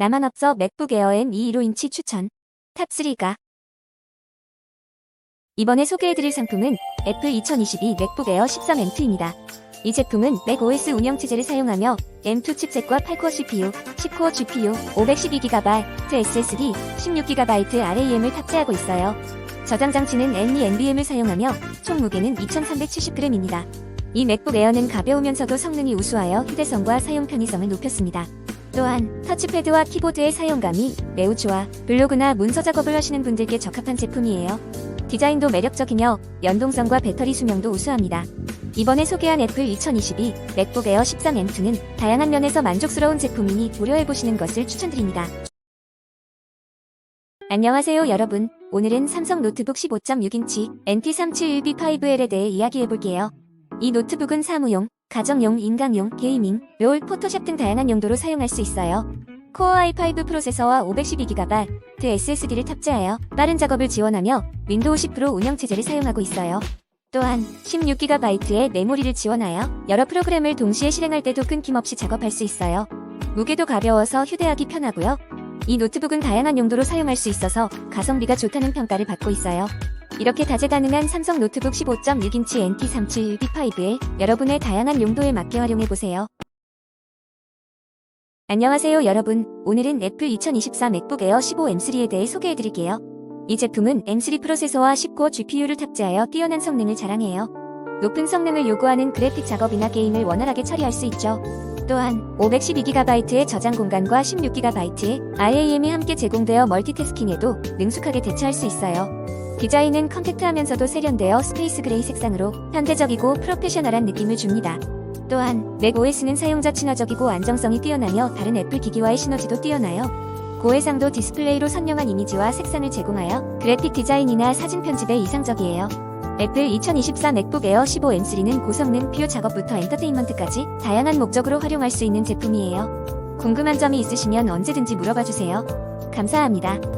나만 없어 맥북 에어 M2 15인치 추천. 탑3가 이번에 소개해드릴 상품은 애플 2022 맥북 에어 13M2입니다. 이 제품은 맥OS 운영체제를 사용하며 M2 칩셋과 8코어 CPU, 10코어 GPU, 512GB SSD, 16GB RAM을 탑재하고 있어요. 저장 장치는 NE NVM을 사용하며 총 무게는 2370g입니다. 이 맥북 에어는 가벼우면서도 성능이 우수하여 휴대성과 사용 편의성을 높였습니다. 또한 터치패드와 키보드의 사용감이 매우 좋아 블로그나 문서 작업을 하시는 분들께 적합한 제품이에요. 디자인도 매력적이며 연동성과 배터리 수명도 우수합니다. 이번에 소개한 애플 2022 맥북 에어 13M2는 다양한 면에서 만족스러운 제품이니 고려해보시는 것을 추천드립니다. 안녕하세요 여러분. 오늘은 삼성 노트북 15.6인치 NT371B5L에 대해 이야기해볼게요. 이 노트북은 사무용, 가정용, 인강용, 게이밍, 롤, 포토샵 등 다양한 용도로 사용할 수 있어요. 코어 i5 프로세서와 512GB SSD를 탑재하여 빠른 작업을 지원하며 윈도우 10 프로 운영체제를 사용하고 있어요. 또한 16GB의 메모리를 지원하여 여러 프로그램을 동시에 실행할 때도 끊김없이 작업할 수 있어요. 무게도 가벼워서 휴대하기 편하고요. 이 노트북은 다양한 용도로 사용할 수 있어서 가성비가 좋다는 평가를 받고 있어요. 이렇게 다재 가능한 삼성 노트북 15.6인치 NT371B5에 여러분의 다양한 용도에 맞게 활용해보세요. 안녕하세요 여러분. 오늘은 애플 2024 맥북 에어 15M3에 대해 소개해드릴게요. 이 제품은 M3 프로세서와 10코어 GPU를 탑재하여 뛰어난 성능을 자랑해요. 높은 성능을 요구하는 그래픽 작업이나 게임을 원활하게 처리할 수 있죠. 또한 512GB의 저장 공간과 16GB의 RAM이 함께 제공되어 멀티태스킹에도 능숙하게 대처할 수 있어요. 디자인은 컴팩트하면서도 세련되어 스페이스 그레이 색상으로 현대적이고 프로페셔널한 느낌을 줍니다. 또한 맥OS는 사용자 친화적이고 안정성이 뛰어나며 다른 애플 기기와의 시너지도 뛰어나요. 고해상도 디스플레이로 선명한 이미지와 색상을 제공하여 그래픽 디자인이나 사진 편집에 이상적이에요. 애플 2024 맥북 에어 15M3는 고성능 뷰 작업부터 엔터테인먼트까지 다양한 목적으로 활용할 수 있는 제품이에요. 궁금한 점이 있으시면 언제든지 물어봐 주세요. 감사합니다.